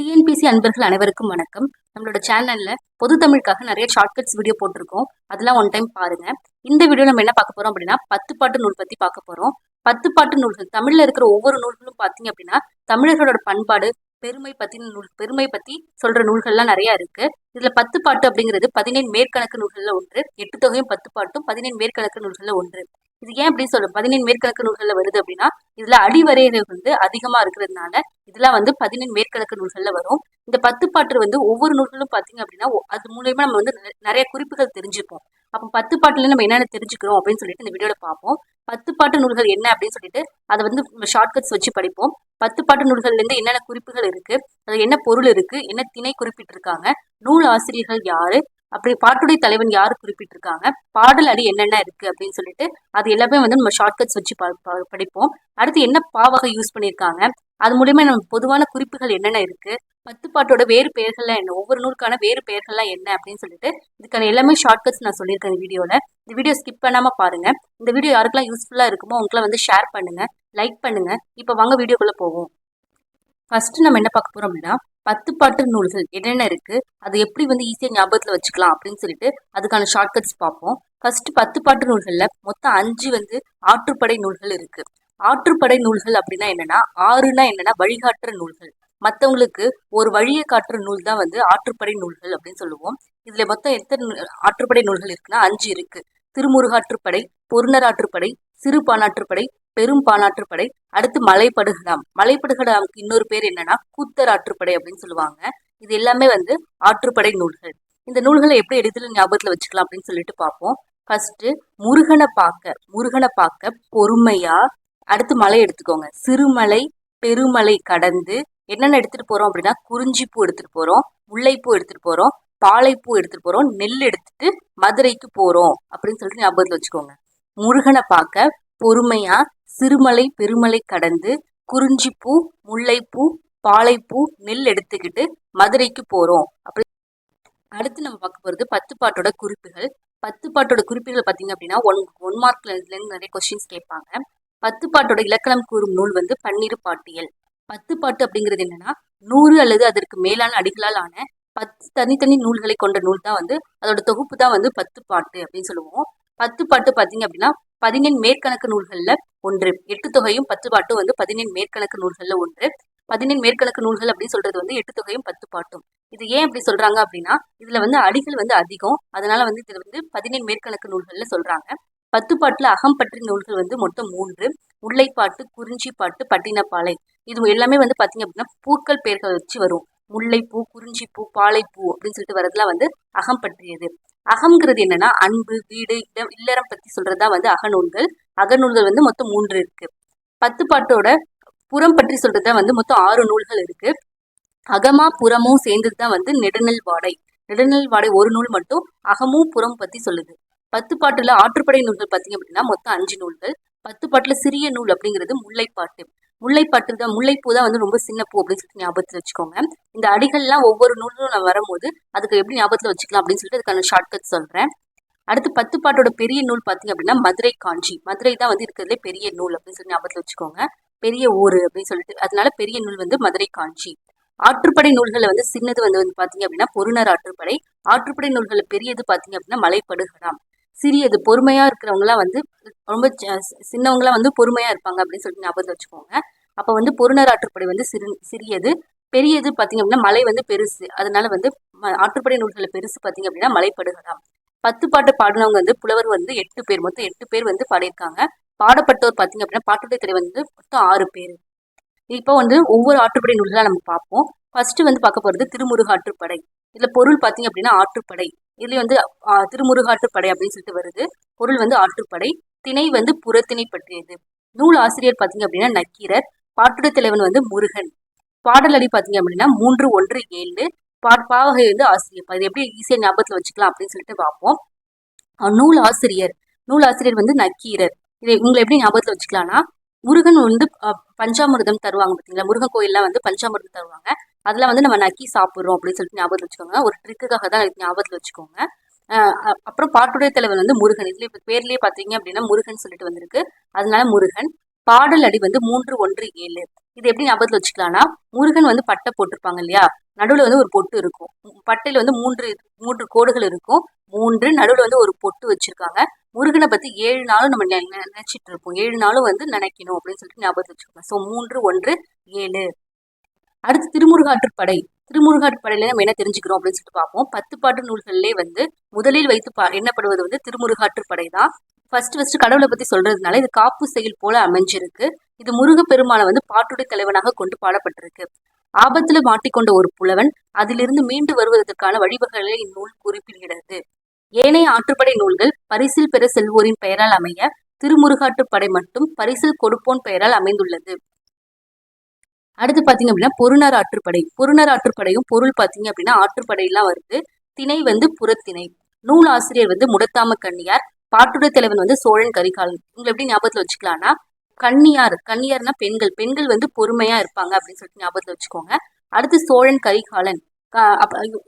TNPSC அன்பர்கள் அனைவருக்கும் வணக்கம். நம்மளோட சேனல்ல பொது தமிழுக்காக நிறைய ஷார்ட்கட்ஸ் வீடியோ போட்டிருக்கோம். அதெல்லாம் ஒன் டைம் பாருங்க. இந்த வீடியோ நம்ம என்ன பார்க்க போறோம் அப்படின்னா பத்து பாட்டு நூல் பத்தி பார்க்க போறோம். பத்து பாட்டு நூல்கள் தமிழ்ல இருக்கிற ஒவ்வொரு நூல்களும் பார்த்தீங்க அப்படின்னா தமிழர்களோட பண்பாடு பெருமை பத்தி நூல் பெருமை பத்தி சொல்ற நூல்கள்லாம் நிறைய இருக்கு. இதுல பத்து பாட்டு அப்படிங்கிறது பதினேழு மேற்கணக்கு நூல்களில் ஒன்று எட்டு தொகையும் பத்து பாட்டும் பதினேழு மேற்கணக்கு நூல்களில் ஒன்று. இது ஏன் அப்படி சொல்லும் பதினெண் மேற்கிழக்கு நூல்களில் வருது அப்படின்னா இதுல அடிவரையறை வந்து அதிகமா இருக்கிறதுனால இதெல்லாம் வந்து பதினெண் மேற்கிழக்கு நூல்களில் வரும். இந்த பத்து பாட்டு வந்து ஒவ்வொரு நூல்களும் பாத்தீங்க அப்படின்னா அது மூலயமா நம்ம வந்து நிறைய குறிப்புகள் தெரிஞ்சுப்போம். அப்போ பத்து பாட்டுல நம்ம என்னென்ன தெரிஞ்சுக்கிறோம் அப்படின்னு சொல்லிட்டு இந்த வீடியோல பார்ப்போம். பத்து பாட்டு நூல்கள் என்ன அப்படின்னு சொல்லிட்டு அதை வந்து ஷார்ட்கட்ஸ் வச்சு படிப்போம். பத்து பாட்டு இருந்து என்னென்ன குறிப்புகள் இருக்கு அது என்ன பொருள் இருக்கு என்ன திணை குறிப்பிட்டிருக்காங்க நூல் ஆசிரியர்கள் யாரு அப்படி பாட்டுடைய தலைவன் யார் குறிப்பிட்டிருக்காங்க? பாடல் அடி என்னென்ன இருக்கு அப்படின்னு சொல்லிட்டு அது எல்லாமே வந்து நம்ம ஷார்ட்கட்ஸ் வச்சு ப- படிப்போம். அடுத்து என்ன பாவகை யூஸ் பண்ணியிருக்காங்க? அது மூலியமா நம்ம பொதுவான குறிப்புகள் என்னென்ன இருக்கு? பத்து பாட்டோட வேறு பெயர்கள்லாம் என்ன? ஒவ்வொரு நூலுக்கான வேறு பெயர்கள்லாம் என்ன? அப்படின்னு சொல்லிட்டு இதுக்கான எல்லாமே ஷார்ட்கட்ஸ் நான் சொல்லியிருக்கேன் இந்த வீடியோவில் இந்த வீடியோ ஸ்கிப் பண்ணாமல் பாருங்க. இந்த வீடியோ யாருக்கெல்லாம் யூஸ்ஃபுல்லாக இருக்குமோ உங்களை வந்து ஷேர் பண்ணுங்க. லைக் பண்ணுங்க. இப்போ வாங்க வீடியோக்குள்ளே போவோம். ஃபர்ஸ்ட் நம்ம என்ன பார்க்க போறோம் அப்படின்னா பத்து பாட்டு நூல்கள் என்னென்ன இருக்கு அது எப்படி வந்து ஈஸியாக ஞாபகத்தில் வச்சுக்கலாம் அப்படின்னு சொல்லிட்டு அதுக்கான ஷார்ட்கட்ஸ் பார்ப்போம். ஃபர்ஸ்ட் பத்து பாட்டு நூல்கள்ல மொத்தம் அஞ்சு வந்து ஆற்றுப்படை நூல்கள் இருக்கு. ஆற்றுப்படை நூல்கள் அப்படின்னா என்னன்னா ஆறுனா என்னன்னா வழிகாட்டுற நூல்கள். மற்றவங்களுக்கு ஒரு வழியை காட்டுற நூல் தான் வந்து ஆற்றுப்படை நூல்கள் அப்படின்னு சொல்லுவோம். இதுல மொத்தம் எத்தனை ஆற்றுப்படை நூல்கள் இருக்குன்னா அஞ்சு இருக்கு. திருமுருகாற்றுப்படை பொருணராற்றுப்படை சிறு பானாற்றுப்படை பெரும் பானாற்றுப்படை அடுத்து மலைப்படுகடாம். மலைப்படுகடாமுக்கு இன்னொரு பேர் என்னன்னா கூத்தர் ஆற்றுப்படை அப்படின்னு சொல்லுவாங்க. இது எல்லாமே வந்து ஆற்றுப்படை நூல்கள். இந்த நூல்களை எப்படி எளிதில் ஞாபகத்துல வச்சுக்கலாம் அப்படின்னு சொல்லிட்டு பார்ப்போம். ஃபர்ஸ்ட் முருகனை பார்க்க முருகனை பார்க்க பொறுமையா அடுத்து மலை எடுத்துக்கோங்க. சிறுமலை பெருமலை கடந்து என்னென்ன எடுத்துட்டு போறோம் அப்படின்னா குறிஞ்சிப்பூ எடுத்துட்டு போறோம் முல்லைப்பூ எடுத்துட்டு போறோம் பாலைப்பூ எடுத்துட்டு போறோம். நெல் எடுத்துட்டு மதுரைக்கு போறோம். அப்படின்னு சொல்லிட்டு ஞாபகத்துல வச்சுக்கோங்க. முருகனை பார்க்க பொறுமையா சிறுமலை பெருமலை கடந்து குறிஞ்சிப்பூ முல்லைப்பூ பாலைப்பூ நெல் எடுத்துக்கிட்டு மதுரைக்கு போறோம். அப்படி அடுத்து நம்ம பார்க்க போறது பத்து பாட்டோட குறிப்புகள். பத்து பாட்டோட குறிப்புகள் பார்த்தீங்க அப்படின்னா ஒன் ஒன் மார்க்ல இருந்து நிறைய கொஸ்டின்ஸ் கேட்பாங்க. பத்து பாட்டோட இலக்கணம் கூறும் நூல் வந்து பன்னிரு பாட்டியல். பத்து பாட்டு அப்படிங்கிறது என்னன்னா நூறு அல்லது அதற்கு மேலான அடிகளால் ஆன பத்து தனித்தனி நூல்களை கொண்ட நூல் தான் வந்து அதோட தொகுப்பு தான் வந்து பத்து பாட்டு அப்படின்னு சொல்லுவோம். பத்து பாட்டு பார்த்தீங்க அப்படின்னா பதினெண் மேற்கணக்கு நூல்களில் ஒன்று. எட்டு தொகையும் பத்து பாட்டும் வந்து பதினெண் மேற்கணக்கு நூல்களில் ஒன்று. பதினெண் மேற்கணக்கு நூல்கள் அப்படின்னு சொல்றது வந்து எட்டு தொகையும் பத்து பாட்டும். இது ஏன் அப்படி சொல்றாங்க அப்படின்னா இதுல வந்து அடிகள் வந்து அதிகம். அதனால வந்து இதுல வந்து பதினெண் மேற்கணக்கு நூல்கள்ல சொல்றாங்க. பத்து பாட்டுல அகம் நூல்கள் வந்து மொத்தம் மூன்று. முல்லைப்பாட்டு குறிஞ்சி பாட்டு பட்டினப்பாலை. இது எல்லாமே வந்து பாத்தீங்க அப்படின்னா பூக்கள் பெயர்கள் வச்சு வரும். முல்லைப்பூ குறிஞ்சிப்பூ பாலைப்பூ அப்படின்னு சொல்லிட்டு வரதுலாம் வந்து அகம் பற்றியது. அகம்ங்கிறது என்னன்னா அன்பு வீடு இடம் இல்லறம் பத்தி சொல்றதா வந்து அகநூல்கள். அகநூல்கள் வந்து மொத்தம் மூன்று இருக்கு. பத்து பாட்டோட புறம் பற்றி சொல்றதா வந்து மொத்தம் ஆறு நூல்கள் இருக்கு. அகமா புறமும் சேர்ந்தது தான் வந்து நெடுநெல் வாடை. நெடுநெல் வாடை ஒரு நூல் மட்டும் அகமும் புறம் பத்தி சொல்லுது. பத்து பாட்டுல ஆற்றுப்படை நூல்கள் பார்த்தீங்க அப்படின்னா மொத்தம் அஞ்சு நூல்கள். பத்து பாட்டுல சிறிய நூல் அப்படிங்கிறது முல்லைப்பாட்டு. முல்லைப்பட்டு தான் முல்லைப்பூ தான் வந்து ரொம்ப சின்ன பூ அப்படின்னு சொல்லிட்டு ஞாபகத்தில் வச்சுக்கோங்க. இந்த அடிகள்லாம் ஒவ்வொரு நூலும் நான் வரும்போது அதுக்கு எப்படி ஞாபகத்தில் வச்சுக்கலாம் அப்படின்னு சொல்லிட்டு அதுக்கான ஷார்ட்கட் சொல்கிறேன் அடுத்து பத்து பாட்டோட பெரிய நூல் பார்த்தீங்க அப்படின்னா மதுரை காஞ்சி. மதுரை தான் வந்து இருக்கிறதுலே பெரிய நூல் அப்படின்னு சொல்லி ஞாபகத்தில் வச்சுக்கோங்க. பெரிய ஊர் அப்படின்னு சொல்லிட்டு. அதனால பெரிய நூல் வந்து மதுரை காஞ்சி. ஆற்றுப்படை நூல்களை வந்து சின்னது வந்து வந்து பார்த்தீங்க அப்படின்னா பொருணர் ஆற்றுப்படை. ஆற்றுப்படை நூல்களை பெரியது பார்த்தீங்க அப்படின்னா மலைப்படுகலாம் சிறியது பொறுமையா இருக்கிறவங்களாம் வந்து ரொம்ப சின்னவங்களாம் வந்து பொறுமையா இருப்பாங்க அப்படின்னு சொல்லிட்டு ஞாபகத்தை வச்சுக்கோங்க. அப்போ வந்து பொருணர் ஆற்றுப்படை வந்து சிறு சிறியது. பெரியது பார்த்தீங்க அப்படின்னா மலை வந்து பெருசு. அதனால வந்து ம- ஆற்றுப்படை நூல்களில் பெருசு பார்த்தீங்க அப்படின்னா மலைப்படுகலாம் பத்து பாட்டு பாடினவங்க வந்து புலவர் வந்து எட்டு பேர். மொத்தம் எட்டு பேர் வந்து பாடியிருக்காங்க. பாடப்பட்டோர் பார்த்தீங்க அப்படின்னா பாட்டுடைய தலைவர் வந்து மொத்தம் ஆறு பேர். இப்போ வந்து ஒவ்வொரு ஆற்றுப்படை நூல்களாக நம்ம பார்ப்போம். ஃபர்ஸ்ட் வந்து பார்க்க போகிறது திருமுருக ஆற்றுப்படை இதில் பொருள் பார்த்தீங்க அப்படின்னா ஆற்றுப்படை. இதுல வந்து ஆ, திருமுருகாற்றுப்படை அப்படின்னு சொல்லிட்டு வருது. பொருள் வந்து ஆற்றுப்படை திணை வந்து புறத்திணை பற்றியது நூல் ஆசிரியர் பார்த்தீங்க அப்படின்னா நக்கீரர். பாட்டுடை தலைவன் வந்து முருகன். பாடல் அடி பார்த்தீங்க அப்படின்னா மூன்று ஒன்று ஏழு. பா பாவகை வந்து ஆசிரியர். இது எப்படி ஈஸியாக ஞாபகத்தில் வச்சுக்கலாம் அப்படின்னு சொல்லிட்டு பார்ப்போம். நூல் ஆசிரியர். நூல் ஆசிரியர் வந்து நக்கீரர். இதை உங்களை எப்படி ஞாபகத்தில் வச்சுக்கலாம்னா முருகன் வந்து அஹ், பஞ்சாமிர்தம் தருவாங்க பார்த்தீங்களா முருகன் கோயிலில் வந்து பஞ்சாமிர்தம் தருவாங்க. அதெல்லாம் வந்து நம்ம நக்கி சாப்பிட்றோம் அப்படின்னு சொல்லிட்டு ஞாபகத்தில் வச்சுக்கோங்க. ஒரு ட்ரிக்குக்காக தான் ஞாபகத்தில் வச்சுக்கோங்க. அப்புறம் பாட்டுடைய தலைவர் வந்து முருகன். இதுல இப்போ பேர்லேயே பார்த்தீங்க அப்படின்னா முருகன் சொல்லிட்டு வந்திருக்கு. அதனால முருகன். பாடல் அடி வந்து மூன்று ஒன்று ஏழு. இது எப்படி ஞாபகத்தில் வச்சுக்கலாம்னா முருகன் வந்து பட்டை போட்டிருப்பாங்க இல்லையா? நடுவில் வந்து ஒரு பொட்டு இருக்கும். பட்டையில் வந்து மூன்று மூன்று கோடுகள் இருக்கும். மூன்று நடுவில் வந்து ஒரு பொட்டு வச்சிருக்காங்க. முருகனை பற்றி ஏழு நாளும் நம்ம நினைச்சிட்டு இருப்போம் ஏழு நாளும் வந்து நினைக்கணும் அப்படின்னு சொல்லிட்டு ஞாபகத்தில் வச்சுக்கோங்க. ஸோ மூன்று ஒன்று ஏழு. அடுத்து திருமுருகாற்றுப்படை திருமுருகாற்றுப்படையில நம்ம என்ன தெரிஞ்சுக்கிறோம் அப்படின்னு சொல்லிட்டு பார்ப்போம். பத்து பாட்டு நூல்களிலே வந்து முதலில் வைத்து பா எண்ணப்படுவது வந்து திருமுருகாற்றுப்படை தான் ஃபர்ஸ்ட் ஃபர்ஸ்ட் கடவுளை பத்தி சொல்றதுனால இது காப்பு செயல் போல அமைஞ்சிருக்கு. இது முருகப்பெருமானை வந்து பாட்டுடை தலைவனாக கொண்டு பாடப்பட்டிருக்கு. ஆபத்துல மாட்டிக்கொண்ட ஒரு புலவன் அதிலிருந்து மீண்டு வருவதற்கான வழிவகைகளை இந்நூல் குறிப்பிடுகிறது. ஏனைய ஆற்றுப்படை நூல்கள் பரிசில் பெற செல்வோரின் பெயரால் அமைய திருமுருகாற்றுப்படை மட்டும் பரிசில் கொடுப்போன் பெயரால் அமைந்துள்ளது. அடுத்து பார்த்தீங்க அப்படின்னா பொருணர் ஆற்றுப்படை. பொருணர் ஆற்றுப்படையும் பொருள் பார்த்தீங்க அப்படின்னா ஆற்றுப்படையெல்லாம் வருது. திணை வந்து புறத்திணை. நூல் ஆசிரியர் வந்து முடத்தாம கண்ணியார் பாட்டுடை தலைவன் வந்து சோழன் கரிகாலன். உங்களை எப்படி ஞாபகத்தில் வச்சுக்கலாம்னா கன்னியார் கன்னியார்னா பெண்கள். பெண்கள் வந்து பொறுமையா இருப்பாங்க அப்படின்னு சொல்லிட்டு ஞாபகத்தில் வச்சுக்கோங்க. அடுத்து சோழன் கரிகாலன்.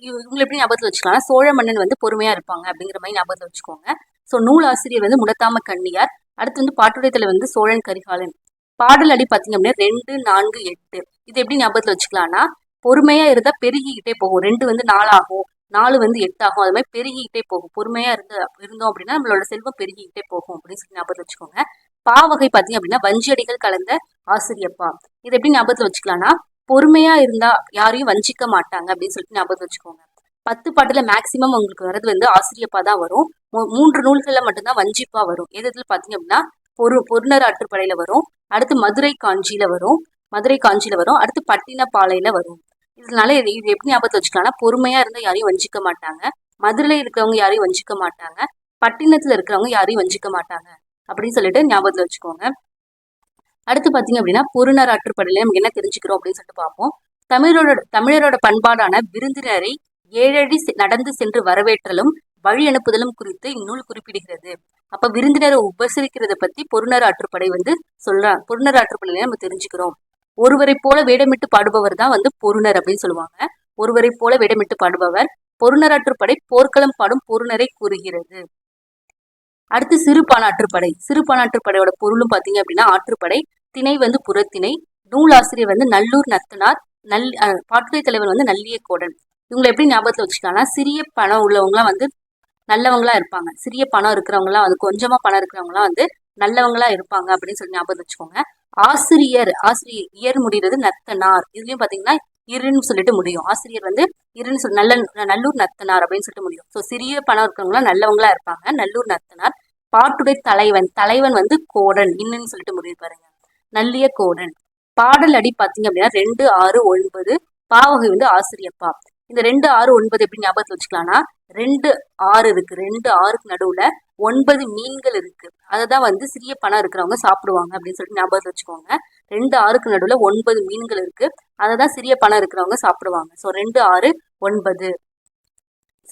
இவங்களை எப்படி ஞாபகத்தில் வச்சுக்கலாம் சோழ மன்னன் வந்து பொறுமையா இருப்பாங்க அப்படிங்கிற மாதிரி ஞாபகத்தில் வச்சுக்கோங்க. ஸோ நூல் ஆசிரியர் வந்து முடத்தாம கண்ணியார். அடுத்து வந்து பாட்டுடை வந்து சோழன் கரிகாலன். பாடல் அடி பார்த்தீங்க அப்படின்னா ரெண்டு நான்கு எட்டு. இது எப்படி ஞாபகத்தில் வச்சுக்கலாம்னா பொறுமையா இருந்தா பெருகிக்கிட்டே போகும். ரெண்டு வந்து நாலாகும் நாலு வந்து எட்டாகும். அது மாதிரி பெருகிக்கிட்டே போகும். பொறுமையா இருந்து இருந்தோம் அப்படின்னா நம்மளோட செல்வம் பெருகிக்கிட்டே போகும் அப்படின்னு சொல்லி ஞாபகத்தில் வச்சுக்கோங்க. பா வகை பார்த்தீங்க அப்படின்னா வஞ்சியடிகள் கலந்த ஆசிரியப்பா இது எப்படி ஞாபகத்தில் வச்சுக்கலாம்னா பொறுமையா இருந்தா யாரையும் வஞ்சிக்க மாட்டாங்க அப்படின்னு சொல்லிட்டு ஞாபகம் வச்சுக்கோங்க. பத்து பாட்டுல மேக்சிமம் உங்களுக்கு வர்றது வந்து ஆசிரியப்பா தான் வரும். மூ- மூன்று நூல்கள்ல மட்டும்தான் வஞ்சிப்பா வரும். எது எதுல பாத்தீங்க அப்படின்னா பொரு பொருணர் ஆற்றுப்படையில வரும். அடுத்து மதுரை காஞ்சியில வரும். மதுரை காஞ்சியில வரும். அடுத்து பட்டினப்பாளையில வரும். இதனால இது இது எப்படி ஞாபகத்தை வச்சுக்கலாம்னா பொறுமையா இருந்தா யாரையும் வஞ்சிக்க மாட்டாங்க. மதுரையில இருக்கிறவங்க யாரையும் வஞ்சிக்க மாட்டாங்க. பட்டினத்துல இருக்கிறவங்க யாரையும் வஞ்சிக்க மாட்டாங்க. அப்படின்னு சொல்லிட்டு ஞாபகத்துல வச்சுக்கோங்க. அடுத்து பார்த்தீங்க அப்படின்னா பொருணர் ஆற்றுப்படையில நமக்கு என்ன தெரிஞ்சுக்கிறோம் அப்படின்னு சொல்லிட்டு பார்ப்போம். தமிழரோட தமிழரோட பண்பாடான விருந்தினரை ஏழடி செ- நடந்து சென்று வரவேற்றலும் வழி அனுப்புதலும் குறித்து இந்நூல் குறிப்பிடுகிறது. அப்ப விருந்தினரை உபசரிக்கிறத பத்தி பொருணர் ஆற்றுப்படை வந்து சொல்றான் பொருணர் ஆற்றுப்படையில நம்ம தெரிஞ்சுக்கிறோம். ஒருவரை போல வேடமிட்டு பாடுபவர் தான் வந்து பொருணர் அப்படின்னு சொல்லுவாங்க. ஒருவரை போல வேடமிட்டு பாடுபவர் பொருணராற்றுப்படை போர்க்களம் பாடும் பொருணரை கூறுகிறது. அடுத்து சிறுபான் ஆற்றுப்படை சிறுபான் பொருளும் பாத்தீங்க அப்படின்னா ஆற்றுப்படை திணை வந்து புறத்திணை நூலாசிரியர் வந்து நல்லூர் நத்தனார் நல் அஹ், பாட்டுடை தலைவர் வந்து நல்லிய கோடன் இவங்களை எப்படி ஞாபகத்துல வச்சுக்கலாம்னா சிறிய பணம் உள்ளவங்களாம் வந்து நல்லவங்களா இருப்பாங்க. சிறிய பணம் இருக்கிறவங்களாம் வந்து கொஞ்சமா பணம் இருக்கிறவங்களாம் வந்து நல்லவங்களா இருப்பாங்க அப்படின்னு சொல்லி ஞாபகம் வச்சுக்கோங்க. ஆசிரியர் ஆசிரியர் இயர் முடிகிறது நத்தனார். இதுலயும் பாத்தீங்கன்னா இருன்னு சொல்லிட்டு முடியும். ஆசிரியர் வந்து இருன்னு சொல்லி நல்ல நல்லூர் நத்தனார் அப்படின்னு சொல்லிட்டு முடியும். ஸோ சிறிய பணம் இருக்கிறவங்களாம் நல்லவங்களா இருப்பாங்க. நல்லூர் நத்தனார். பாட்டுடை தலைவன் தலைவன் வந்து கோடன் இன்னுன்னு சொல்லிட்டு முடிவு பாருங்க. நல்லிய கோடன். பாடல் அடி பார்த்தீங்க அப்படின்னா ரெண்டு ஆறு ஒன்பது. பாவகை வந்து ஆசிரியப்பா. இந்த ரெண்டு ஆறு ஒன்பது எப்படி ஞாபகத்தில் வச்சுக்கலாம்னா ரெண்டு ஆறு இருக்கு. ரெண்டு ஆறுக்கு நடுவுல ஒன்பது மீன்கள் இருக்கு. அதை தான் வந்து சிறிய பணம் இருக்கிறவங்க சாப்பிடுவாங்க அப்படின்னு சொல்லிட்டு ஞாபகத்தில் வச்சுக்கோங்க. ரெண்டு ஆறுக்கு நடுவுல ஒன்பது மீன்கள் இருக்கு. அதை தான் சிறிய பணம் இருக்கிறவங்க சாப்பிடுவாங்க. ஸோ ரெண்டு ஆறு ஒன்பது.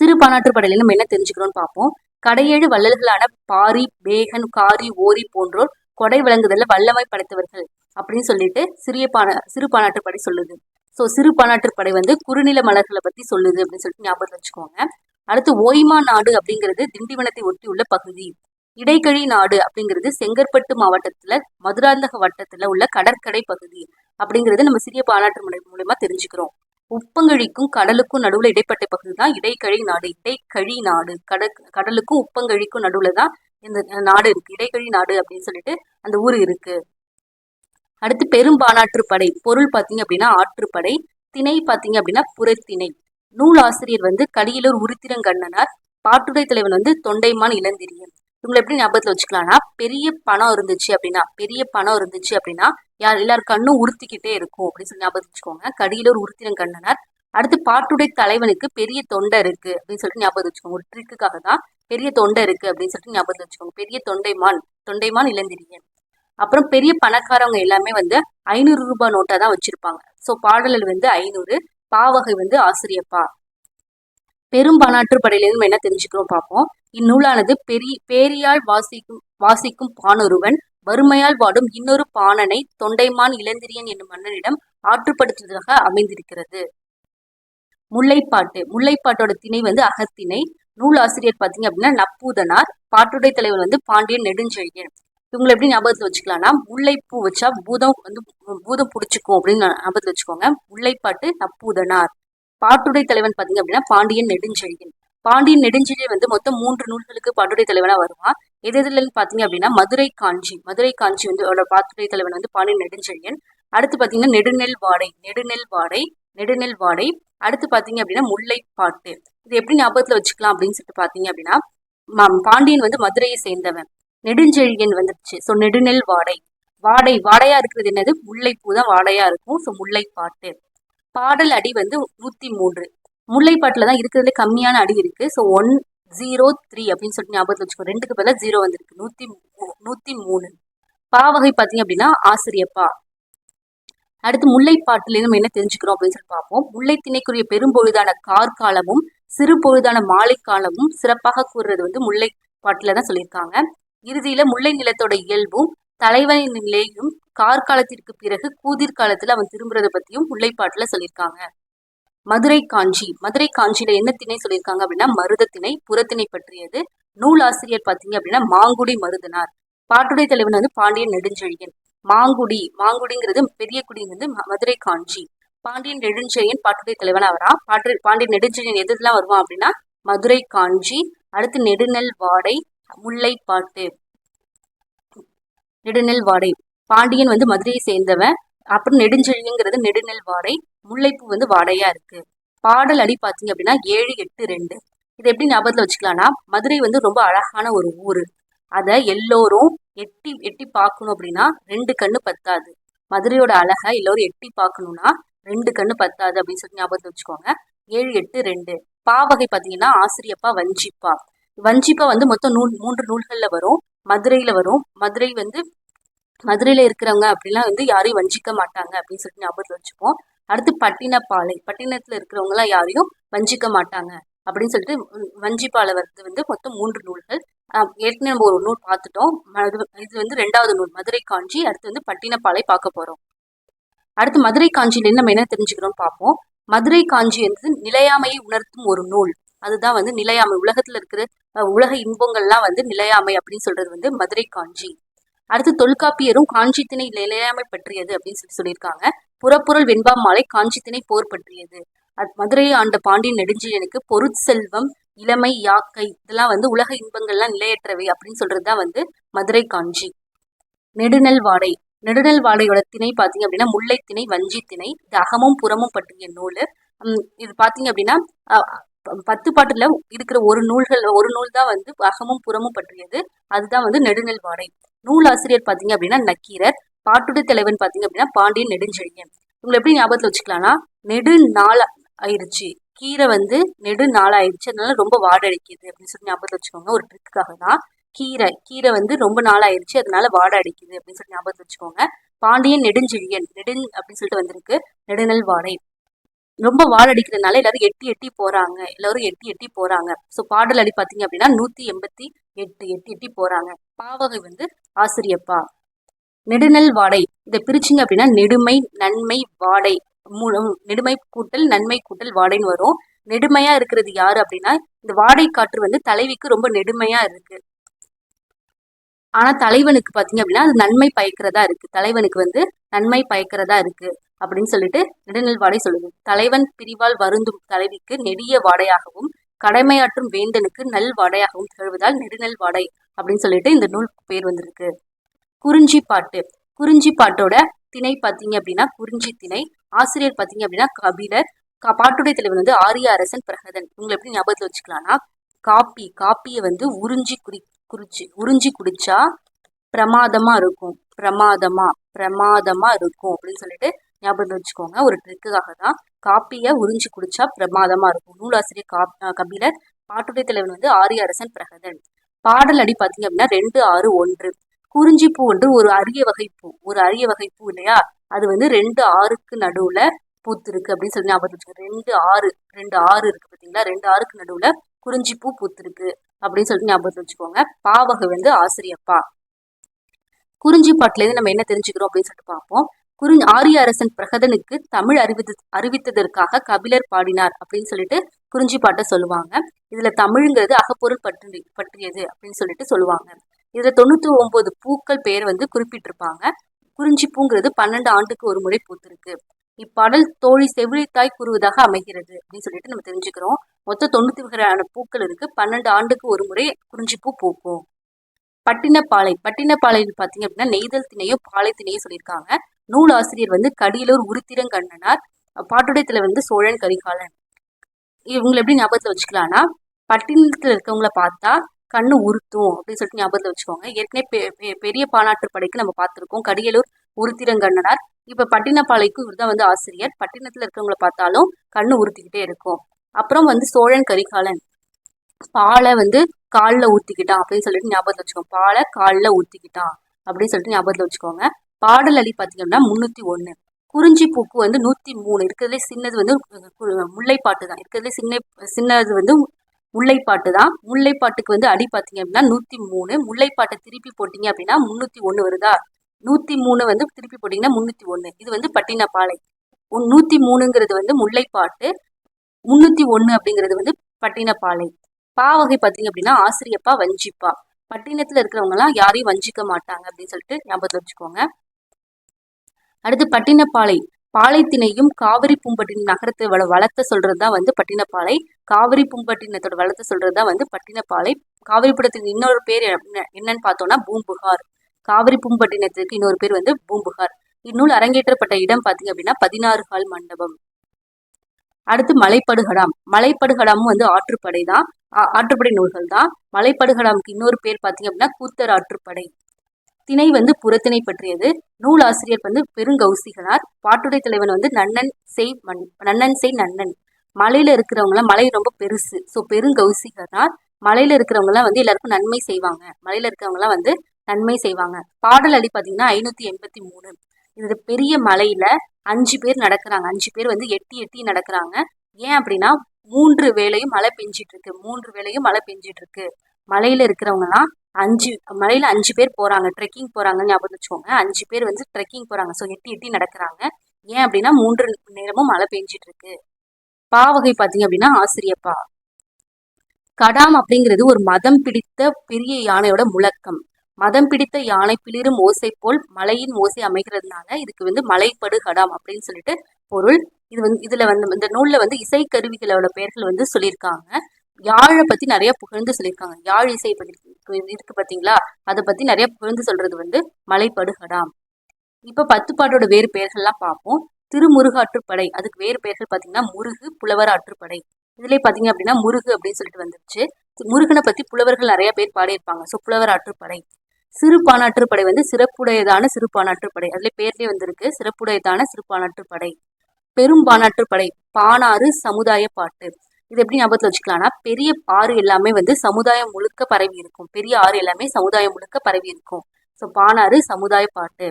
சிறு பணாற்று படையில நம்ம என்ன தெரிஞ்சுக்கிறோம்னு பார்ப்போம். கடையேழு வள்ளல்களான பாரி பேகன் காரி ஓரி போன்றோர் கொடை வழங்குதல்ல வல்லமை படைத்தவர்கள் அப்படின்னு சொல்லிட்டு சிறிய பான சிறு பானாற்று படை சொல்லுது. ஸோ சிறு பானாற்று படை வந்து குறுநில மலர்களை பத்தி சொல்லுது அப்படின்னு சொல்லிட்டு ஞாபகம் வச்சுக்கோங்க. அடுத்து ஓய்மா நாடு அப்படிங்கிறது திண்டிவனத்தை ஒட்டி உள்ள பகுதி. இடைக்கழி நாடு அப்படிங்கிறது செங்கற்பட்டு மாவட்டத்துல மதுராந்தக வட்டத்துல உள்ள கடற்கரை பகுதி அப்படிங்கிறது நம்ம சிறிய பாலாற்று முறை மூலயமா தெரிஞ்சுக்கிறோம். உப்பங்கழிக்கும் கடலுக்கும் நடுவுல இடைப்பட்ட பகுதி தான் இடைக்கழி நாடு. இடைக்கழி நாடு. கட கடலுக்கும் உப்பங்கழிக்கும் நடுவுல தான் இந்த நாடு இருக்கு. இடைக்கழி நாடு அப்படின்னு சொல்லிட்டு அந்த ஊர் இருக்கு. அடுத்து பெரும்பானாற்று படை பொருள் பார்த்தீங்க அப்படின்னா ஆற்றுப்படை திணை பார்த்தீங்க அப்படின்னா புறத்திணை நூல் ஆசிரியர் வந்து கடியலூர் உருத்திரங்கண்ணனார் பாட்டுடை தலைவன் வந்து தொண்டைமான் இளந்திரியன். இவங்களை எப்படி ஞாபகத்தில் வச்சுக்கலாம்னா பெரிய பணம் இருந்துச்சு அப்படின்னா பெரிய பணம் இருந்துச்சு அப்படின்னா யார் எல்லார் கண்ணும் உறுத்திக்கிட்டே இருக்கும் அப்படின்னு சொல்லி ஞாபகத்துல வச்சுக்கோங்க. கடியலூர் உருத்திரங்கண்ணனார். அடுத்து பாட்டுடை தலைவனுக்கு பெரிய தொண்டை இருக்கு அப்படின்னு சொல்லிட்டு ஞாபகம் வச்சுக்கோங்க. ஒரு ட்ரிக்குக்காக தான் பெரிய தொண்டை இருக்கு அப்படின்னு சொல்லிட்டு ஞாபகத்தில் வச்சுக்கோங்க. பெரிய தொண்டைமான் தொண்டைமான் இளந்திரியன். அப்புறம் பெரிய பணக்காரவங்க எல்லாமே வந்து ஐநூறு ரூபாய் நோட்டா தான் வச்சிருப்பாங்க. ஸோ பாடலில் வந்து ஐநூறு பாவகை வந்து ஆசிரியப்பா. பெரும்பானாற்று படையிலிருந்து என்ன தெரிஞ்சுக்கிறோம் பார்ப்போம். இந்நூலானது பெரிய பேரியால் வாசிக்கும் வாசிக்கும் பானொருவன் வறுமையால் வாடும் இன்னொரு பாணனை தொண்டைமான் இளந்திரியன் என்னும் மன்னனிடம் ஆற்றுப்படுத்துவதாக அமைந்திருக்கிறது. முல்லைப்பாட்டு முல்லைப்பாட்டோட திணை வந்து அகத்திணை. நூல் ஆசிரியர் பார்த்தீங்க அப்படின்னா நப்பூதனார் பாட்டுடை தலைவர் வந்து பாண்டியன் நெடுஞ்செழியன். இவங்களை எப்படி ஞாபகத்தில் வச்சுக்கலாம்னா முல்லைப்பூ வச்சா பூதம் வந்து பூதம் பிடிச்சிக்கும் அப்படின்னு ஞாபகத்தில் வச்சுக்கோங்க. முல்லைப்பாட்டு நப்பூதனார். பாட்டுடை தலைவன் பார்த்தீங்க அப்படின்னா பாண்டியன் நெடுஞ்செழியன். பாண்டியன் நெடுஞ்செழியன் வந்து மொத்தம் மூன்று நூல்களுக்கு பாட்டுடை தலைவனா வருவான். எது எதுலன்னு பார்த்தீங்க அப்படின்னா மதுரை காஞ்சி. மதுரை காஞ்சி வந்து அவரோட பாட்டுடை தலைவன் வந்து பாண்டியன் நெடுஞ்செழியன். அடுத்து பார்த்தீங்கன்னா நெடுநெல் வாடை. நெடுநெல் வாடை நெடுநெல் வாடை. அடுத்து பார்த்தீங்க அப்படின்னா முல்லைப்பாட்டு. இது எப்படி ஞாபகத்தில் வச்சுக்கலாம் அப்படின்னு சொல்லிட்டு பார்த்தீங்க அப்படின்னா பாண்டியன் வந்து மதுரையை சேர்ந்தவன். நெடுஞ்செழியன் வந்துருச்சு. ஸோ நெடுநெல் வாடை. வாடை வாடையா இருக்கிறது என்னது? முல்லைப்பூ தான் வாடையா இருக்கும். ஸோ முல்லைப்பாட்டு. பாடல் அடி வந்து நூத்தி மூன்று முல்லைப்பாட்டுல தான் இருக்கிறதுல கம்மியான அடி இருக்கு. ஸோ ஒன் ஜீரோ த்ரீ அப்படின்னு சொல்லிட்டு ஞாபகத்தில் வச்சுக்கோ. ரெண்டுக்கு பதிலாக ஜீரோ வந்திருக்கு. நூத்தி நூத்தி மூணு பாவகை பார்த்தீங்க அப்படின்னா ஆசிரியப்பா. அடுத்து முல்லைப்பாட்டிலே நம்ம என்ன தெரிஞ்சுக்கிறோம் அப்படின்னு சொல்லி பார்ப்போம். முல்லை திணைக்குரிய பெரும்பொழுதான கார்காலமும் சிறு பொழுதான மாலை காலமும் சிறப்பாக கூறுறது வந்து முல்லைப்பாட்டுல தான் சொல்லியிருக்காங்க. இறுதியில முல்லை நிலத்தோட இயல்பும் தலைவனின் நிலையும் கார்காலத்திற்கு பிறகு கூதிர் காலத்துல அவன் திரும்புறத பத்தியும் முல்லைப்பாட்டுல சொல்லியிருக்காங்க மதுரை காஞ்சி. மதுரை காஞ்சியில என்ன திணை சொல்லியிருக்காங்க அப்படின்னா மருதத்திணை புறத்திணை பற்றியது. நூல் ஆசிரியர் பார்த்தீங்க அப்படின்னா மாங்குடி மருதனார். பாட்டுடை தலைவன் வந்து பாண்டியன் நெடுஞ்செழியன். மாங்குடி மாங்குடிங்கிறது பெரிய குடி வந்து மதுரை காஞ்சி. பாண்டியன் நெடுஞ்செழியன் பாட்டுடை தலைவன் அவரா? பாட்டு பாண்டியன் நெடுஞ்செழியன் எதுலாம் வருவான் அப்படின்னா மதுரை காஞ்சி அடுத்து நெடுநெல் வாடை முல்லைப்பாட்டு. நெடுநெல் வாடை பாண்டியன் வந்து மதுரையை சேர்ந்தவன். அப்புறம் நெடுஞ்செழியங்கிறது நெடுநெல் வாடை முல்லைப்பூ வந்து வாடையா இருக்கு. பாடல் அடி பார்த்தீங்க அப்படின்னா ஏழு எட்டு ரெண்டு. இதை எப்படி ஞாபகத்தில் வச்சுக்கலாம்னா மதுரை வந்து ரொம்ப அழகான ஒரு ஊர். அதை எல்லோரும் எட்டி எட்டி பார்க்கணும் அப்படின்னா ரெண்டு கண்ணு பத்தாது. மதுரையோட அழகை எல்லோரும் எட்டி பார்க்கணும்னா ரெண்டு கண்ணு பத்தாது அப்படின்னு சொல்லி ஞாபகத்தில் வச்சுக்கோங்க. ஏழு எட்டு ரெண்டு. பாவகை பார்த்தீங்கன்னா ஆசிரியப்பா வஞ்சிப்பா. வஞ்சிப்பா வந்து மொத்தம் நூல் மூன்று நூல்களில் வரும். மதுரையில் வரும். மதுரை வந்து மதுரையில் இருக்கிறவங்க அப்படிலாம் வந்து யாரையும் வஞ்சிக்க மாட்டாங்க அப்படின்னு சொல்லிட்டு ஞாபகத்தில் வச்சுப்போம். அடுத்து பட்டினப்பாலை. பட்டினத்தில் இருக்கிறவங்களாம் யாரையும் வஞ்சிக்க மாட்டாங்க அப்படின்னு சொல்லிட்டு வஞ்சிப்பாலை வந்து வந்து மொத்தம் மூன்று நூல்கள். ஏற்கனவே நம்ம ஒரு நூல் பார்த்துட்டோம். இது வந்து ரெண்டாவது நூல் மதுரை காஞ்சி. அடுத்து வந்து பட்டினப்பாலை பார்க்க போகிறோம் அடுத்து மதுரை காஞ்சியிலேருந்து நம்ம என்ன தெரிஞ்சுக்கிறோம் பார்ப்போம். மதுரை காஞ்சி வந்து நிலையாமையை உணர்த்தும் ஒரு நூல். அதுதான் வந்து நிலையாமை. உலகத்துல இருக்கிற உலக இன்பங்கள்லாம் வந்து நிலையாமை அப்படின்னு சொல்றது வந்து மதுரை காஞ்சி. அடுத்து தொல்காப்பியரும் காஞ்சித்திணை நிலையாமை பற்றியது அப்படின்னு சொல்லி சொல்லியிருக்காங்க. புறப்பொருள் வெண்பா மாலை காஞ்சித்திணை போர் பற்றியது. அது மதுரையை ஆண்ட பாண்டியன் நெடுஞ்செழியனுக்கு பொருட்செல்வம் இளமை யாக்கை இதெல்லாம் வந்து உலக இன்பங்கள்லாம் நிலையற்றவை அப்படின்னு சொல்றதுதான் வந்து மதுரை காஞ்சி. நெடுநெல் வாடை. நெடுநெல் வாடையோட திணை பார்த்தீங்க அப்படின்னா முல்லை திணை வஞ்சி திணை இது அகமும் புறமும் பற்றிய நூல். இது பார்த்தீங்க அப்படின்னா பத்து பாட்டுல இருக்கிற ஒரு நூல்கள் ஒரு நூல் தான் வந்து அகமும் புறமும் பற்றியது. அதுதான் வந்து நெடுநெல் வாடை. நூல் ஆசிரியர் பார்த்தீங்க அப்படின்னா நக்கீரர். பாட்டுடை தலைவன் பார்த்தீங்க அப்படின்னா பாண்டியன் நெடுஞ்செழியன். உங்களை எப்படி ஞாபகத்தில் வச்சுக்கலாம்னா நெடு நாள் ஆயிடுச்சு. கீரை வந்து நெடு நாள் ஆயிடுச்சு. அதனால ரொம்ப வாடடிக்குது அப்படின்னு சொல்லி ஞாபகத்தில் வச்சுக்கோங்க. ஒரு ட்ரிக்காக தான். கீரை கீரை வந்து ரொம்ப நாள் ஆயிடுச்சு. அதனால வாடை அடிக்குது அப்படின்னு சொல்லி ஞாபகத்தில் வச்சுக்கோங்க. பாண்டியன் நெடுஞ்செழியன் நெடுன் அப்படின்னு சொல்லிட்டு வந்திருக்கு. நெடுநெல் வாடை. ரொம்ப வாழடிக்கிறதுனால எல்லாரும் எட்டி எட்டி போறாங்க. எல்லாரும் எட்டி எட்டி போறாங்க. ஸோ பாடல் அடி பார்த்தீங்க அப்படின்னா நூத்தி எண்பத்தி எட்டு எட்டி எட்டி போறாங்க. பாவகை வந்து ஆசிரியப்பா. நெடுநல் வாடை. இதை பிரிச்சிங்க அப்படின்னா நெடுமை நன்மை வாடை. நெடுமை கூட்டல் நன்மை கூட்டல் வாடைன்னு வரும். நெடுமையா இருக்கிறது யாரு அப்படின்னா இந்த வாடை காற்று வந்து தலைவிக்கு ரொம்ப நெடுமையா இருக்கு. ஆனா தலைவனுக்கு பாத்தீங்க அப்படின்னா அது நன்மை பயக்கிறதா இருக்கு. தலைவனுக்கு வந்து நன்மை பயக்கிறதா இருக்கு. அப்படின்னு சொல்லிட்டு நெடுநெல் வாடை சொல்லுது தலைவன் பிரிவால் வருந்தும் தலைவிக்கு நெடிய வாடையாகவும் கடமையாற்றும் வேந்தனுக்கு நல் வாடையாகவும் திகழ்வதால் நெடுநெல் வாடை அப்படின்னு சொல்லிட்டு இந்த நூல் பேர் வந்திருக்கு. குறிஞ்சி பாட்டு. குறிஞ்சி பாட்டோட திணை பார்த்தீங்க அப்படின்னா குறிஞ்சி திணை ஆசிரியர் பார்த்தீங்க அப்படின்னா கபிலர் பாட்டுடைய தலைவர் வந்து ஆரிய அரசன் பிரகதன். உங்களை எப்படி ஞாபகத்தில் வச்சுக்கலாம்னா காப்பி காப்பியை வந்து உறிஞ்சி குறி குறிச்சி உறிஞ்சி குடிச்சா பிரமாதமா இருக்கும். பிரமாதமா பிரமாதமா இருக்கும் அப்படின்னு சொல்லிட்டு ஞாபகம் வச்சுக்கோங்க ஒரு ட்ரிக்குக்காக தான் காப்பியை உறிஞ்சி குடிச்சா பிரமாதமாக இருக்கும். நூலாசிரியர் கா கபிலர் பாட்டுடைய தலைவன் வந்து ஆரிய அரசன் பிரகதன். பாடல் அடி பார்த்தீங்க அப்படின்னா ரெண்டு ஆறு ஒன்று. குறிஞ்சி பூ வந்து ஒரு அரிய வகை பூ. ஒரு அரிய வகை பூ இல்லையா? அது வந்து ரெண்டு ஆறுக்கு நடுவுல பூத்திருக்கு அப்படின்னு சொல்லி ஞாபகம் வச்சுக்கோங்க. ரெண்டு ஆறு ரெண்டு ஆறு இருக்கு பார்த்தீங்களா? ரெண்டு ஆறுக்கு நடுவுல குறிஞ்சி பூ பூத்திருக்கு அப்படின்னு சொல்லிட்டு ஞாபகத்தில் வச்சுக்கோங்க. பாவகை வந்து ஆசிரியப்பா. குறிஞ்சி பாட்டிலேருந்து நம்ம என்ன தெரிஞ்சுக்கிறோம் அப்படின்னு சொல்லிட்டு பார்ப்போம். குரு ஆரிய அரசன் பிரகதனுக்கு தமிழ் அறிவித்து அறிவித்ததற்காக கபிலர் பாடினார் அப்படின்னு சொல்லிட்டு குறிஞ்சி பாட்டை சொல்லுவாங்க. இதுல தமிழ்ங்கிறது அகப்பொருள் பற்றி பற்றியது அப்படின்னு சொல்லிட்டு சொல்லுவாங்க. இதுல தொண்ணூத்தி ஒன்பது பூக்கள் பேர் வந்து குறிப்பிட்டிருப்பாங்க. குறிஞ்சி பூங்கிறது பன்னெண்டு ஆண்டுக்கு ஒரு முறை பூத்திருக்கு. இப்பாடல் தோழி செவிலித்தாய் கூறுவதாக அமைகிறது அப்படின்னு சொல்லிட்டு நம்ம தெரிஞ்சுக்கிறோம். மொத்தம் தொண்ணூத்தி வகையான பூக்கள் இருக்கு. பன்னெண்டு ஆண்டுக்கு ஒரு முறை குறிஞ்சி பூ பூக்கும். பட்டினப்பாலை பட்டினப்பாலையில் பார்த்தீங்க அப்படின்னா நெய்தல் திணையும் பாலை திணையும் சொல்லியிருக்காங்க. நூல் ஆசிரியர் வந்து கடியலூர் உருத்திரங்கண்ணனார். பாட்டுடையத்தில் வந்து சோழன் கரிகாலன். இவங்களை எப்படி ஞாபகத்தில் வச்சுக்கலாம்னா பட்டினத்தில் இருக்கவங்கள பார்த்தா கண்ணு உறுத்தும் அப்படின்னு சொல்லிட்டு ஞாபகத்தில் வச்சுக்கோங்க. ஏற்கனவே பெரிய பாலாற்று படைக்கு நம்ம பார்த்துருக்கோம். கடியலூர் உருத்திரங்கண்ணனார். இப்போ பட்டினப்பாளைக்கும் இவர் தான் வந்து ஆசிரியர். பட்டினத்தில் இருக்கவங்கள பார்த்தாலும் கண்ணு உறுத்திக்கிட்டே இருக்கும். அப்புறம் வந்து சோழன் கரிகாலன். பாலை வந்து காலில் ஊற்றிக்கிட்டான் அப்படின்னு சொல்லிட்டு ஞாபகத்தில் வச்சுக்கோங்க. பாலை காலில் ஊற்றிக்கிட்டான் அப்படின்னு சொல்லிட்டு ஞாபகத்தில் வச்சுக்கோங்க. பாடல் அடி பார்த்தீங்கன்னா முந்நூற்றி ஒன்று குறிஞ்சி பூக்கு வந்து நூற்றி மூணு. இருக்கிறதுலே சின்னது வந்து முல்லைப்பாட்டு தான். இருக்கிறதுலே சின்ன சின்னது வந்து முல்லைப்பாட்டு தான். முல்லைப்பாட்டுக்கு வந்து அடி பார்த்தீங்க அப்படின்னா நூற்றி மூணு. முல்லைப்பாட்டை திருப்பி போட்டிங்க அப்படின்னா முந்நூற்றி ஒன்று வருதா? நூற்றி மூணு வந்து திருப்பி போட்டிங்கன்னா முந்நூற்றி ஒன்று இது வந்து பட்டினப்பாலை. நூற்றி மூணுங்கிறது வந்து முல்லைப்பாட்டு. முந்நூற்றி ஒன்று அப்படிங்கிறது வந்து பட்டினப்பாலை. பா வகை பார்த்தீங்க அப்படின்னா ஆசிரியப்பா வஞ்சிப்பா. பட்டினத்தில் இருக்கிறவங்கலாம் யாரையும் வஞ்சிக்க மாட்டாங்க அப்படின்னு சொல்லிட்டு ஞாபகத்தில் வச்சுக்கோங்க. அடுத்து பட்டினப்பாலை. பாலைத்திணையும் காவிரி பூம்பட்டின நகரத்தை வளர்த்த சொல்றது தான் வந்து பட்டினப்பாலை. காவிரி பூம்பட்டினத்தோட வளர்த்த சொல்றது தான் வந்து பட்டினப்பாலை. காவிரி இன்னொரு பேர் என்னன்னு பார்த்தோம்னா பூம்புகார். காவிரி பூம்பட்டினத்துக்கு இன்னொரு பேர் வந்து பூம்புகார். இந்நூல் அரங்கேற்றப்பட்ட இடம் பார்த்தீங்க அப்படின்னா பதினாறு கால் மண்டபம். அடுத்து மலைப்படுகடாம். மலைப்படுகடாமும் வந்து ஆற்றுப்படை தான். ஆற்றுப்படை நூல்கள் தான் மலைப்படுகடாமுக்கு இன்னொரு பேர் பார்த்தீங்க அப்படின்னா கூத்தர் ஆற்றுப்படை. திணை வந்து புறத்திணை பற்றியது. நூல் ஆசிரியர் வந்து பெருங்கௌசிகனார். பாட்டுடை தலைவன் வந்து நன்னன் செய் மண் நன்னன் செய் நன்னன். மலையில இருக்கிறவங்களாம் மலை ரொம்ப பெருசு. ஸோ பெருங்கௌசிகனார் மலையில இருக்கிறவங்களாம் வந்து எல்லாருக்கும் நன்மை செய்வாங்க. மலையில இருக்கிறவங்களாம் வந்து நன்மை செய்வாங்க. பாடல் அடி பார்த்தீங்கன்னா ஐநூத்தி எண்பத்தி மூணு. இது பெரிய மலையில அஞ்சு பேர் நடக்கிறாங்க. அஞ்சு பேர் வந்து எட்டி எட்டி நடக்கிறாங்க. ஏன் அப்படின்னா மூன்று வேலையும் மழை பெஞ்சிட்டு இருக்கு. மூன்று வேலையும் மழை பெஞ்சிட்டு இருக்கு. மலையில இருக்கிறவங்கலாம் அஞ்சு மலையில அஞ்சு பேர் போறாங்க. ட்ரெக்கிங் போறாங்கன்னு ஞாபகம் வச்சுக்கோங்க. அஞ்சு பேர் வந்து ட்ரெக்கிங் போறாங்க. ஸோ எட்டி எட்டி நடக்கிறாங்க. ஏன் அப்படின்னா மூன்று நேரமும் மழை பெஞ்சிட்டு இருக்கு பா வகை பார்த்தீங்க அப்படின்னா ஆசிரியப்பா. கடாம் அப்படிங்கிறது ஒரு மதம் பிடித்த பெரிய யானையோட முழக்கம். மதம் பிடித்த யானை பிளிரும் ஓசை போல் மலையின் ஓசை அமைகிறதுனால இதுக்கு வந்து மலைப்படு கடாம் அப்படின்னு சொல்லிட்டு பொருள். இது வந்து இதுல வந்து இந்த நூல்ல வந்து இசைக்கருவிகளோட பெயர்கள் வந்து சொல்லியிருக்காங்க. யாழை பத்தி நிறைய புகழ்ந்து சொல்லியிருக்காங்க. யாழ் இசை பத்தி. இருக்கு பார்த்தீங்களா அதை பத்தி நிறைய புகழ்ந்து சொல்றது வந்து மலைப்படுகடாம் இப்போ பத்து பாட்டோட வேறு பெயர்கள்லாம் பார்ப்போம். திருமுருகாற்றுப்படை அதுக்கு வேறு பெயர்கள் பார்த்தீங்கன்னா முருகு புலவர் ஆற்றுப்படை இதுலேயே பார்த்தீங்க அப்படின்னா முருகு அப்படின்னு சொல்லிட்டு வந்துருச்சு. முருகனை பற்றி புலவர்கள் நிறைய பேர் பாடியிருப்பாங்க. ஸோ புலவர் ஆற்றுப்படை சிறு பானாற்றுப்படை வந்து சிறப்புடையதான சிறு பானாற்றுப்படை அதுல பேர்லயே வந்திருக்கு. சிறப்புடையதான சிறு பானாற்றுப்படை பெரும் பானாற்றுப்படை பானாறு சமுதாய பாட்டு. இது எப்படி ஞாபகத்தில் வச்சுக்கலாம்னா பெரிய ஆறு எல்லாமே வந்து சமுதாயம் முழுக்க பரவி இருக்கும். பெரிய ஆறு எல்லாமே சமுதாயம் முழுக்க பரவி இருக்கும். ஸோ பானாறு சமுதாய பாட்டு.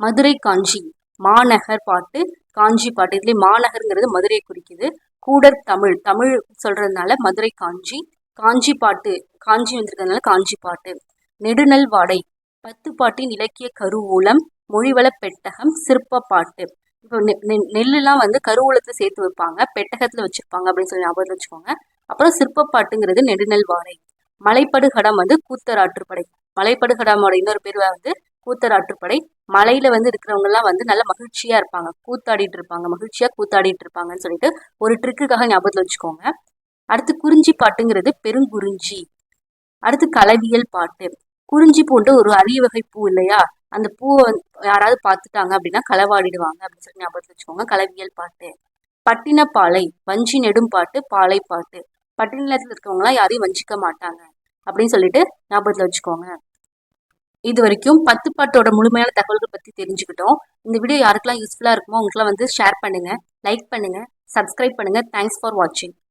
மதுரை காஞ்சி மாநகர் பாட்டு. காஞ்சி பாட்டு. இதுலேயே மாநகருங்கிறது மதுரையை குறிக்குது. கூடர் தமிழ். தமிழ் சொல்றதுனால மதுரை காஞ்சி. காஞ்சி பாட்டு. காஞ்சி வந்திருக்கிறதுனால காஞ்சி பாட்டு. நெடுநல் வாடை பத்து பாட்டின் இலக்கிய கருவூலம். மொழிவள பெட்டகம். சிற்ப பாட்டு. இப்போ நெல்லுலாம் வந்து கருவூலத்தில் சேர்த்து வைப்பாங்க. பெட்டகத்தில் வச்சுருப்பாங்க அப்படின்னு சொல்லி ஞாபகம் வச்சுக்கோங்க. அப்புறம் சிற்பப்பாட்டுங்கிறது நெடுநெல் வாடை மலைப்படுகடம் வந்து கூத்தராற்றுப்படை. மலைப்படுகடமோட இன்னொரு பேர் வந்து கூத்தராற்றுப்படை. மலையில வந்து இருக்கிறவங்கலாம் வந்து நல்ல மகிழ்ச்சியா இருப்பாங்க. கூத்தாடிட்டு இருப்பாங்க. மகிழ்ச்சியா கூத்தாடிட்டு இருப்பாங்கன்னு சொல்லிட்டு ஒரு ட்ரிக்குக்காக ஞாபகத்தில் வச்சுக்கோங்க. அடுத்து குறிஞ்சி பாட்டுங்கிறது பெருங்குறிஞ்சி. அடுத்து கலவியல் பாட்டு. குறிஞ்சி போன்ற ஒரு அரிய வகை பூ இல்லையா? அந்த பூவை யாராவது பார்த்துட்டாங்க அப்படின்னா களவாடிடுவாங்க அப்படின்னு சொல்லி ஞாபகத்தில் வச்சுக்கோங்க. கலவியல் பாட்டு. பட்டினப்பாலை வஞ்சி நெடும் பாட்டு பாலை பாட்டு. பட்டின நிலத்தில் இருக்கவங்களாம் யாரையும் வஞ்சிக்க மாட்டாங்க அப்படின்னு சொல்லிட்டு ஞாபகத்தில் வச்சுக்கோங்க. இது வரைக்கும் பத்து பாட்டோட முழுமையான தகவல்கள் பற்றி தெரிஞ்சுக்கிட்டோம். இந்த வீடியோ யாருக்கெல்லாம் யூஸ்ஃபுல்லாக இருக்குமோ உங்களுக்குலாம் வந்து ஷேர் பண்ணுங்கள் லைக் பண்ணுங்கள் சப்ஸ்கிரைப் பண்ணுங்கள் தேங்க்ஸ் ஃபார் வாட்சிங்